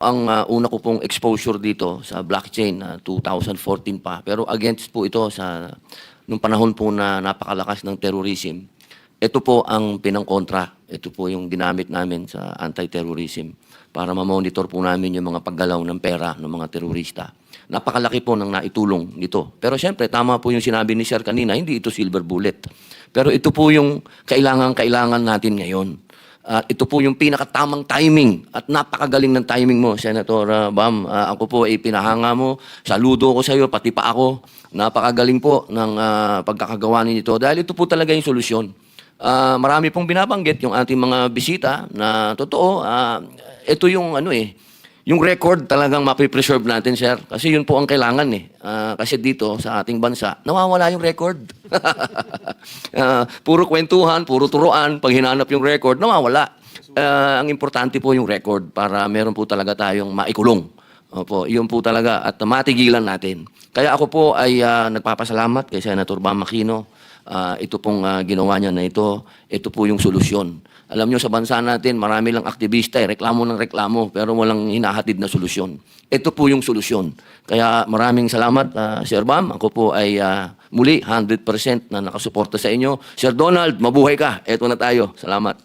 Ang ah, una ko pong exposure dito sa blockchain na 2014 pa. Pero against po ito sa nung panahon po na napakalakas ng terrorism. Ito po ang pinangkontra. Ito po yung ginamit namin sa anti-terrorism para ma-monitor po namin yung mga paggalaw ng pera ng mga terorista. Napakalaki po ng naitulong nito. Pero siyempre, tama po yung sinabi ni Sir kanina, hindi ito silver bullet. Pero ito po yung kailangan-kailangan natin ngayon. At ito po yung pinakatamang timing at napakagaling ng timing mo, Senator uh, Bam. Ah, ako po ay pinahanga mo. Saludo ko sa iyo, pati pa ako. Napakagaling po ng ah, pagkakagawa ninyo dahil ito po talaga yung solusyon. Ah, marami pong binabanggit yung ating mga bisita na totoo, ah, ito yung ano eh, yung record talagang mapipreserve natin, sir. Kasi yun po ang kailangan eh. Ah, kasi dito sa ating bansa, nawawala yung record. Ah, puro kwentuhan, puro turuan, pag hinanap yung record, nawawala. Ah, ang importante po yung record para meron po talaga tayong maikulong. Opo, yun po talaga at matigilan natin. Kaya ako po ay ah, nagpapasalamat kay Senator Bam. Ah, ito pong ah, ginawa niya na ito, ito po yung solusyon. Alam niyo sa bansa natin, marami lang aktivista, eh, reklamo ng reklamo, pero walang hinahatid na solusyon. Ito po yung solusyon. Kaya maraming salamat, ah, Sir Bam. Ako po ay ah, muli 100% na nakasuporta sa inyo. Sir Donald, mabuhay ka. Ito na tayo. Salamat.